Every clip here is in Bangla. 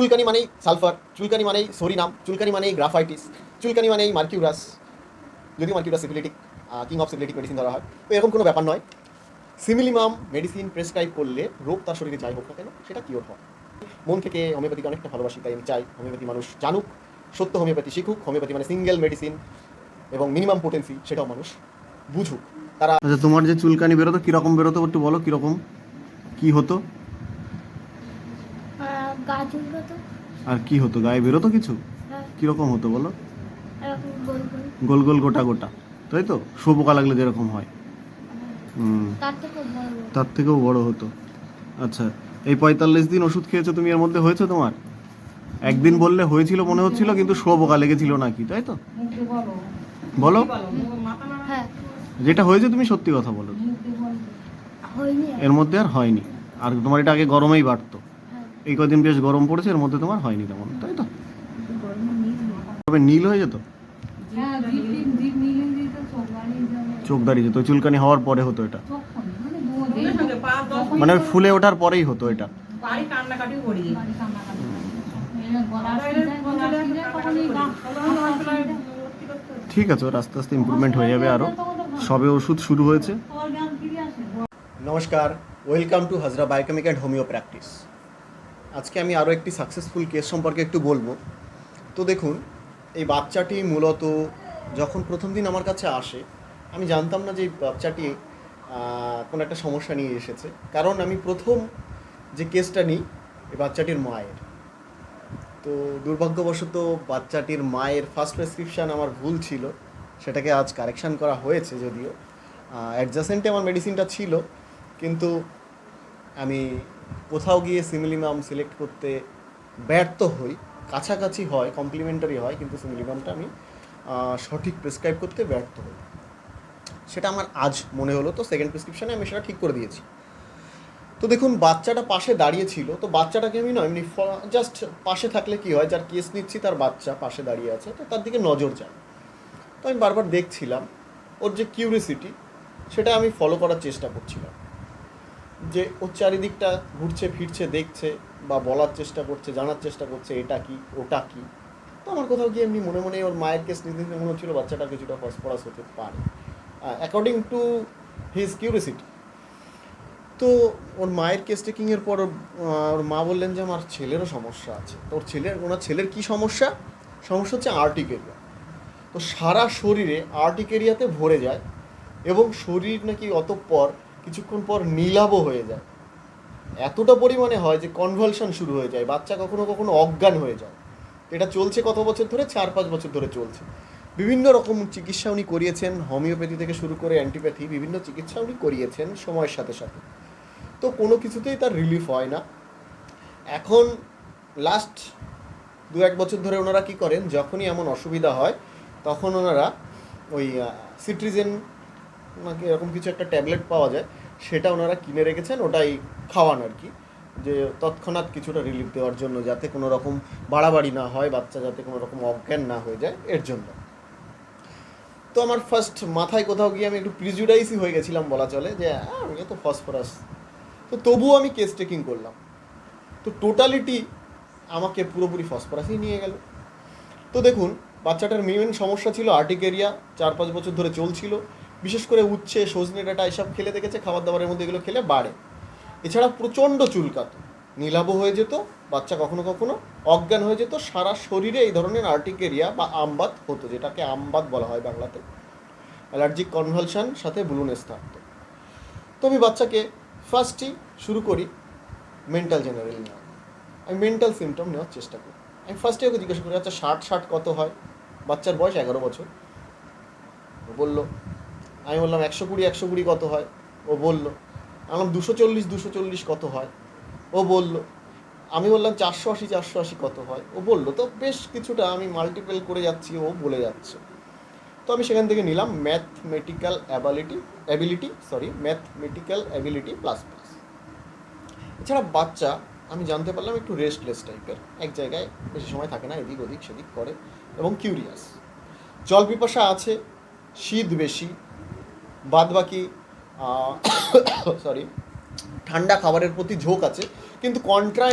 চুলকানি মানেই সালফার, চুলকানি মানেই সরিনাম, চুলকানি মানেই গ্রাফাইটিস, চুলকানি মানেই মার্কিউরাস যদি mercurius syphilitic king of syphilitic medicine ধরা হয়। তো এরকম কোনো ব্যাপার নয়। সিমিলিমাম মেডিসিন প্রেসক্রাইব করলে রোগ তার শরীরে যাই হোক না কেন, সেটা কিওর হয়। মন থেকে হোমিওপ্যাথিকে অনেকটা ভালোবাসি, তাই আমি চাই হোমিওপ্যাথি মানুষ জানুক, সত্য হোমিওপ্যাথি শিখুক হোমিওপ্যাথি মানে সিঙ্গেল মেডিসিন এবং মিনিমাম পোটেন্সি সেটাও মানুষ বুঝুক। তারা আচ্ছা তোমার যে চুলকানি বেরোতো, কীরকম বেরোতো একটু বলো, কীরকম, কী হতো? গা আর কি হতো? গায়ে বেরোতো কিছু? হ্যাঁ। কীরকম হতো বলো? গোল গোল। গোল গোল গোটা গোটা। তাই তো? শুয়োপোকা লাগলে যেরকম হয়। হুম। তার থেকেও বড় বড় তার থেকেও বড় হতো। আচ্ছা এই পঁয়তাল্লিশ দিন ওষুধ খেয়েছো তুমি? এর মধ্যে হয়েছে তোমার? একদিন বললে হয়েছিল মনে হচ্ছিল কিন্তু শুয়োপোকা লেগেছিল নাকি তাই তো? বলো। হ্যাঁ। যেটা হয়েছে তুমি সত্যি কথা বলো। এর মধ্যে আর হয়নি। আর তোমার এটা আগে গরমেই বাড়তো। হ্যাঁ এই কদিন বেশ গরম পড়েছে, এর মধ্যে তোমার হয়নি তেমন, তাই তো? তবে নীল হয়ে যেত? চোখ দাঁড়িয়ে যেত, চুলকানি হওয়ার পরে হতো এটা। মানে ফুলে ওঠার পরেই হতো এটা। ঠিক আছে, ওর আস্তে আস্তে ইমপ্রুভমেন্ট হয়ে যাবে আরও সবে ওষুধ শুরু হয়েছে। নমস্কার welcome to Hazra biochemic and homeo practice আজকে আমি আরও একটি সাকসেসফুল কেস সম্পর্কে একটু বলব। তো দেখুন, এই বাচ্চাটি মূলত যখন প্রথম দিন আমার কাছে আসে, আমি জানতাম না যে এই বাচ্চাটি কোনো একটা সমস্যা নিয়ে এসেছে। কারণ আমি প্রথম যে কেসটা নিই, এই বাচ্চাটির মায়ের। তো দুর্ভাগ্যবশত বাচ্চাটির মায়ের ফার্স্ট প্রেসক্রিপশান আমার ভুল ছিল, সেটাকে আজ কারেকশান করা হয়েছে যদিও। অ্যাডজাসেন্টে আমার মেডিসিনটা ছিল, কিন্তু আমি কোথাও গিয়ে সিমিলিমাম সিলেক্ট করতে ব্যর্থ হই, কাছাকাছি হয় কমপ্লিমেন্টারি হয়, কিন্তু সিমিলিমামটা আমি সঠিক প্রেসক্রাইব করতে ব্যর্থ হই। সেটা আমার আজ মনে হলো, তো সেকেন্ড প্রেসক্রিপশানে আমি সেটা ঠিক করে দিয়েছি। তো দেখুন, বাচ্চাটা পাশে দাঁড়িয়ে ছিল, তো বাচ্চাটাকে আমি নয় এমনি জাস্ট পাশে থাকলে কি হয়, যার কেস নিচ্ছি, তার বাচ্চা পাশে দাঁড়িয়ে আছে, তো তার দিকে নজর যায়। তো আমি বারবার দেখছিলাম, ওর যে কিউরিসিটি সেটা আমি ফলো করার চেষ্টা করছিলাম। যে ওর চারিদিকটা ঘুরছে ফিরছে দেখছে বা বলার চেষ্টা করছে জানার চেষ্টা করছে এটা কি ওটা কি? তো আমার কোথাও গিয়ে এমনি মনে মনে ওর মায়ের কেস নিতে মনে হচ্ছিল বাচ্চাটা কিছুটা ফসফরাস হতে পারে। অ্যাকর্ডিং টু হিজ কিউরিসিটি তো ওর মায়ের কেস টেকিংয়ের পর ওর, ওর মা বললেন যে আমার ছেলেরও সমস্যা আছে। তো ওর ছেলের ওনার ছেলের কি সমস্যা? সমস্যা হচ্ছে আর্টিকেরিয়া তো সারা শরীরে আর্টিকেরিয়াতে ভরে যায় এবং শরীর নাকি অতঃপর কিছুক্ষণ পর নীলাভ হয়ে যায়। এতটা পরিমাণে হয় যে কনভালশন শুরু হয়ে যায়, বাচ্চা কখনো কখনো অজ্ঞান হয়ে যায়। এটা চলছে কত বছর ধরে? চার পাঁচ বছর ধরে চলছে। বিভিন্ন রকম চিকিৎসা উনি করিয়েছেন, হোমিওপ্যাথি থেকে শুরু করে অ্যান্টিপ্যাথি, বিভিন্ন চিকিৎসা উনি করিয়েছেন সময়ের সাথে সাথে। তো কোনো কিছুতেই তার রিলিফ হয় না। এখন লাস্ট দু এক বছর ধরে ওনারা কি করেন? যখনই এমন অসুবিধা হয়, তখন ওনারা ওই সিট্রিজেন নাকি এরকম কিছু একটা ট্যাবলেট পাওয়া যায় সেটা ওনারা কিনে রেখেছেন ওটাই খাওয়ান আর কি। যে তৎক্ষণাৎ কিছুটা রিলিফ দেওয়ার জন্য যাতে কোনো রকম বাড়াবাড়ি না হয় বাচ্চা যাতে কোনো রকম অজ্ঞান না হয়ে যায় এর জন্য। তো আমার ফার্স্ট মাথায় কোথাও গিয়ে আমি একটু প্রিজুডাইসই হয়ে গেছিলাম বলা চলে যে "আহ, এ তো ফসফরাস তো তবুও আমি কেস টেকিং করলাম। তো টোটালিটি আমাকে পুরোপুরি ফসফরাসই নিয়ে গেল। তো দেখুন বাচ্চাটার মেন সমস্যা ছিল আর্টিকেরিয়া চার পাঁচ বছর ধরে চলছিল। বিশেষ করে উচ্ছে, সজনে ডাটা এসব খেলে দেখেছে খাবার দাবারের মধ্যে এগুলো খেলে বাড়ে। এছাড়া প্রচণ্ড চুলকাতো। নীলাভ হয়ে যেত, বাচ্চা কখনো কখনো অজ্ঞান হয়ে যেত, সারা শরীরে এই ধরনের আর্টিকেরিয়া বা আমবাত হতো, যেটাকে আমবাত বলা হয় বাংলাতে। অ্যালার্জিক কনভালশন সাথে ব্লুনেস থাকতো। তো আমি বাচ্চাকে ফার্স্টই শুরু করি মেন্টাল জেনারেল নেওয়া আমি মেন্টাল সিমটম নেওয়ার চেষ্টা করি। আমি ফার্স্টে ওকে জিজ্ঞাসা করি আচ্ছা ষাট ষাট কত হয়? বাচ্চার বয়স এগারো বছর। বলল আমি বললাম একশো কুড়ি একশো কুড়ি কত হয়? ও বলল, আমি দুশো চল্লিশ দুশো চল্লিশ কত হয়? ও বলল, আমি বললাম চারশো আশি চারশো আশি কত হয়? ও বলল, তো বেশ কিছুটা আমি মাল্টিপল করে যাচ্ছি, ও বলে যাচ্ছে। তো আমি সেখান থেকে নিলাম mathematical ability ability sorry mathematical ability plus plus এছাড়া বাচ্চা, আমি জানতে পারলাম একটু রেস্টলেস টাইপের এক জায়গায় বেশি সময় থাকে না, এদিক ওদিক সেদিক করে, এবং কিউরিয়াস জল পিপাসা আছে, শীত বেশি বাদ বাকি সরি ঠান্ডা খাবারের প্রতি ঝোঁক আছে। কিন্তু কন্ট্রা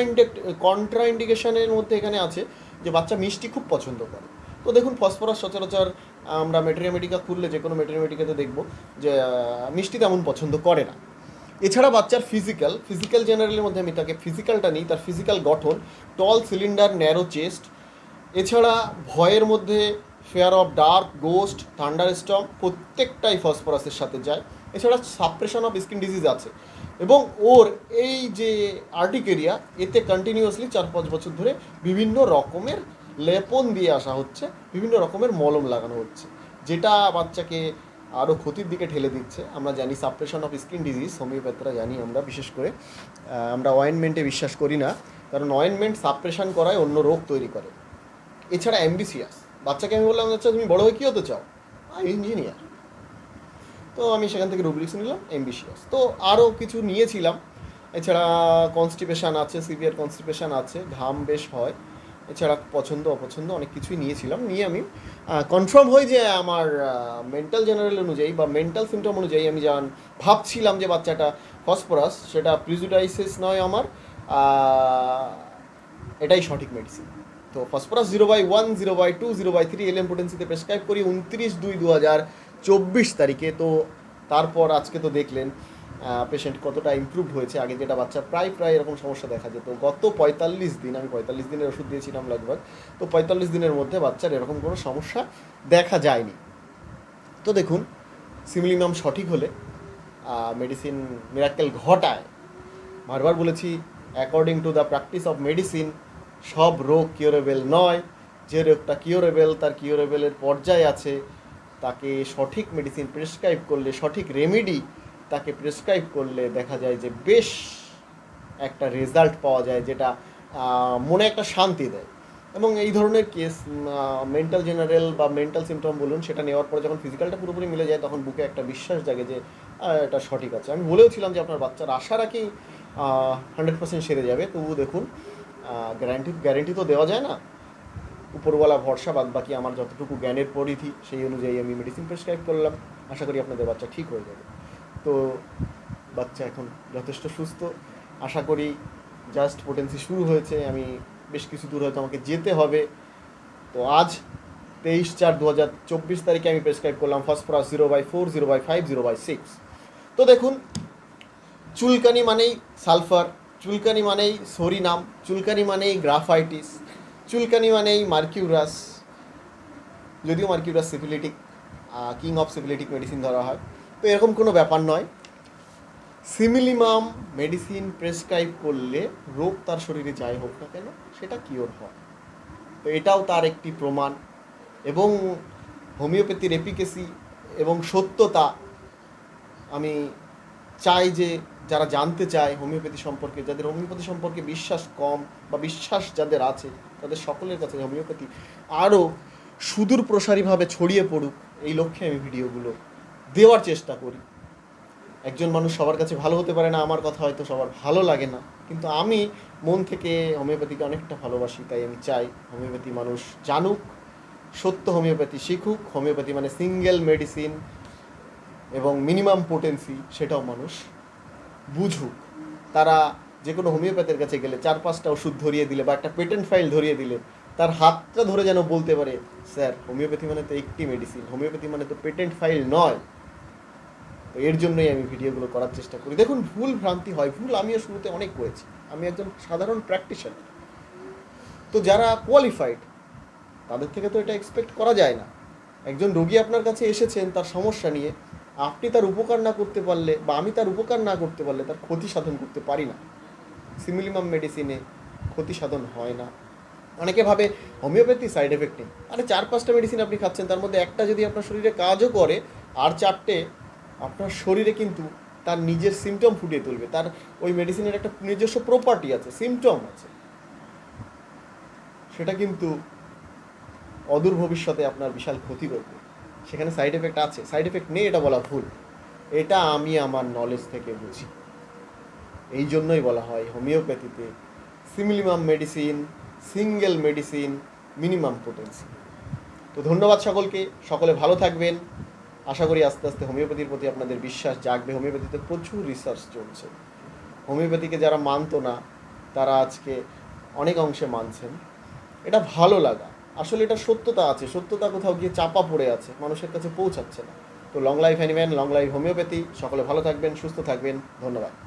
কন্ট্রা ইন্ডিকেশনের মধ্যে এখানে আছে যে বাচ্চা মিষ্টি খুব পছন্দ করে। তো দেখুন ফসফরাস সচরাচর আমরা মেটেরিয়ামেটিকা খুললে যে কোনো মেটেরিয়ামেটিকাতে দেখব যে মিষ্টি তেমন পছন্দ করে না। এছাড়া বাচ্চার ফিজিক্যাল ফিজিক্যাল জেনারেলের মধ্যে আমি তাকে ফিজিক্যালটা নিই, তার ফিজিক্যাল গঠন টল সিলিন্ডার ন্যারো চেস্ট এছাড়া ভয়ের মধ্যে fear of dark ghost thunder storm প্রত্যেকটাই ফসফরাসের সাথে যায়। এছাড়া সাপ্রেশন অফ স্কিন ডিজিজ আছে। এবং ওর এই যে আর্টিকেরিয়া এতে কন্টিনিউয়াসলি চার পাঁচ বছর ধরে বিভিন্ন রকমের লেপন দিয়ে আসা হচ্ছে, বিভিন্ন রকমের মলম লাগানো হচ্ছে, যেটা বাচ্চাকে আরও ক্ষতির দিকে ঠেলে দিচ্ছে। আমরা জানি সাপ্রেশন অফ স্কিন ডিজিজ হোমিওপ্যাথরা জানি আমরা, বিশেষ করে আমরা অয়েনমেন্টে বিশ্বাস করি না, কারণ অয়েনমেন্ট সাপ্রেশন করায় অন্য রোগ তৈরি করে। এছাড়া অ্যাম্বিসিয়াস বাচ্চাকে আমি বললাম আচ্ছা তুমি বড় হয়ে কী হতে চাও? আমি ইঞ্জিনিয়ার। তো আমি সেখান থেকে রুব্রিক্স নিলাম অ্যাম্বিশিয়াস তো আরও কিছু নিয়েছিলাম। এছাড়া কনস্টিপেশন আছে, সিভিয়ার কনস্টিপেশন আছে, ঘাম বেশ হয়। এছাড়া পছন্দ, অপছন্দ অনেক কিছুই নিয়েছিলাম। নিয়ে আমি কনফার্ম হই যে আমার মেন্টাল জেনারেল অনুযায়ী বা মেন্টাল সিমটম অনুযায়ী আমি যান ভাবছিলাম যে বাচ্চাটা ফসফরাস সেটা প্রিজুডাইসিস নয় আমার এটাই সঠিক মেডিসিন তো phosphorus zero by one zero by two zero by three LM পোটেন্সিতে prescribe করি উনত্রিশ দুই দু হাজার চব্বিশ তারিখে। তো তারপর আজকে তো দেখলেন পেশেন্ট কতটা ইমপ্রুভ হয়েছে। আগে যেটা বাচ্চা প্রায় প্রায় এরকম সমস্যা দেখা যেত। গত পঁয়তাল্লিশ দিন, আমি পঁয়তাল্লিশ দিনের ওষুধ দিয়েছিলাম লগভগ। তো পঁয়তাল্লিশ দিনের মধ্যে বাচ্চার এরকম কোনো সমস্যা দেখা যায়নি। তো দেখুন সিমিলিমাম সঠিক হলে মেডিসিন মিরাক্কেল ঘটায়। বারবার বলেছি according to the practice of medicine সব রোগ কিওরেবল নয়। যে রোগটা কিওরেবল, তার কিওরেবলের পর্যায়ে আছে। তাকে সঠিক মেডিসিন প্রেসক্রাইব করলে, সঠিক রেমেডি তাকে প্রেসক্রাইব করলে দেখা যায় যে বেশ একটা রেজাল্ট পাওয়া যায় যেটা মনে একটা শান্তি দেয়। এবং এই ধরনের কেস মেন্টাল জেনারেল বা মেন্টাল সিমটম বলুন, সেটা নেওয়ার পরে যখন ফিজিক্যালটা পুরোপুরি মিলে যায়, তখন বুকে একটা বিশ্বাস জাগে যে এটা সঠিক আছে। আমি বলেও ছিলাম যে আপনার বাচ্চার আশা রাখি হান্ড্রেড পার্সেন্ট সেরে যাবে। তবু দেখুন গ্যারান্টি গ্যারেন্টি তো দেওয়া যায় না। উপরওয়ালা ভরসা, বাদ বাকি আমার যতটুকু জ্ঞানের পরিধি, সেই অনুযায়ী আমি মেডিসিন প্রেসক্রাইব করলাম। আশা করি আপনাদের বাচ্চা ঠিক হয়ে যাবে। তো, বাচ্চা এখন যথেষ্ট সুস্থ। আশা করি জাস্ট পোটেন্সি শুরু হয়েছে। আমি বেশ কিছু দূর হয়তো আমাকে যেতে হবে। তো আজ তেইশ চার দু হাজার চব্বিশ তারিখে আমি প্রেসক্রাইব করলাম phosphorus zero by four zero by five zero by six তো দেখুন, চুলকানি মানেই সালফার চুলকানি মানেই সরিনাম চুলকানি মানেই গ্রাফাইটিস, চুলকানি মানেই মার্কিউরাস, যদিও mercurius syphilitic king of syphilitic medicine ধরা হয়। তো এরকম কোনো ব্যাপার নয়। সিমিলিমাম মেডিসিন প্রেসক্রাইব করলে রোগ তার শরীরে যাই হোক না কেন, সেটা কিওর হয়। তো এটাও তার একটি প্রমাণ। এবং হোমিওপ্যাথির এপিকেসি এবং সত্যতা আমি চাই যে যারা জানতে চায় হোমিওপ্যাথি সম্পর্কে, যাদের হোমিওপ্যাথি সম্পর্কে বিশ্বাস কম বা বিশ্বাস যাদের আছে, তাদের সকলের কাছে হোমিওপ্যাথি আরও সুদূর প্রসারীভাবে ছড়িয়ে পড়ুক, এই লক্ষ্যে আমি ভিডিওগুলো দেওয়ার চেষ্টা করি। একজন মানুষ সবার কাছে ভালো হতে পারে না, আমার কথা হয়তো সবার ভালো লাগে না। কিন্তু আমি মন থেকে হোমিওপ্যাথিকে অনেকটা ভালোবাসি, তাই আমি চাই হোমিওপ্যাথি মানুষ জানুক, সত্য হোমিওপ্যাথি শিখুক, হোমিওপ্যাথি মানে সিঙ্গেল মেডিসিন এবং মিনিমাম পোটেন্সি সেটাও মানুষ বুঝুক। তারা যে কোনো হোমিওপ্যাথের কাছে গেলে চার পাঁচটা ওষুধ ধরিয়ে দিলে বা একটা পেটেন্ট ফাইল ধরিয়ে দিলে তার হাতটা ধরে যেন বলতে পারে, স্যার, হোমিওপ্যাথি মানে তো একটি মেডিসিন হোমিওপ্যাথি মানে তো পেটেন্ট ফাইল নয়। তো এর জন্যই আমি ভিডিওগুলো করার চেষ্টা করি। দেখুন, ভুল ভ্রান্তি হয়। ভুল আমিও শুরুতে অনেক করেছি। আমি একজন সাধারণ প্র্যাকটিশনার তো যারা কোয়ালিফাইড তাদের থেকে তো এটা এক্সপেক্ট করা যায় না। একজন রোগী আপনার কাছে এসেছেন, তার সমস্যা নিয়ে আপনি তার উপকার না করতে পারলে বা আমি তার উপকার না করতে পারলে তার ক্ষতি সাধন করতে পারি না। সিমিলিমাম মেডিসিনে ক্ষতি সাধন হয় না। অনেকে ভাবে হোমিওপ্যাথি সাইড এফেক্ট নেই। আরে চার, পাঁচটা মেডিসিন আপনি খাচ্ছেন, তার মধ্যে একটা যদি আপনার শরীরে কাজও করে, আর চারটে আপনার শরীরে কিন্তু তার নিজের সিমটম ফুটিয়ে তুলবে। তার ওই মেডিসিনের একটা নিজস্ব প্রপার্টি আছে সিমটম আছে। সেটা কিন্তু অদূর ভবিষ্যতে আপনার বিশাল ক্ষতি করবে। সেখানে সাইড এফেক্ট আছে। সাইড এফেক্ট নেই, এটা বলা ভুল। এটা আমি আমার নলেজ থেকে বুঝি। এই জন্যই বলা হয় হোমিওপ্যাথিতে similimum medicine single medicine minimum potency তো ধন্যবাদ সকলকে। সকলে ভালো থাকবেন। আশা করি আস্তে আস্তে হোমিওপ্যাথির প্রতি আপনাদের বিশ্বাস জাগবে। হোমিওপ্যাথিতে প্রচুর রিসার্চ চলছে। হোমিওপ্যাথিকে যারা মানতো না, তারা আজকে অনেক অংশে মানছেন। এটা ভালো লাগা। আসলে এটা সত্যতা আছে। সত্যতা কোথাও গিয়ে চাপা পড়ে আছে, মানুষের কাছে পৌঁছাচ্ছে না। তো long life Hahnemann long life homeopathy সকলে ভালো থাকবেন, সুস্থ থাকবেন, ধন্যবাদ।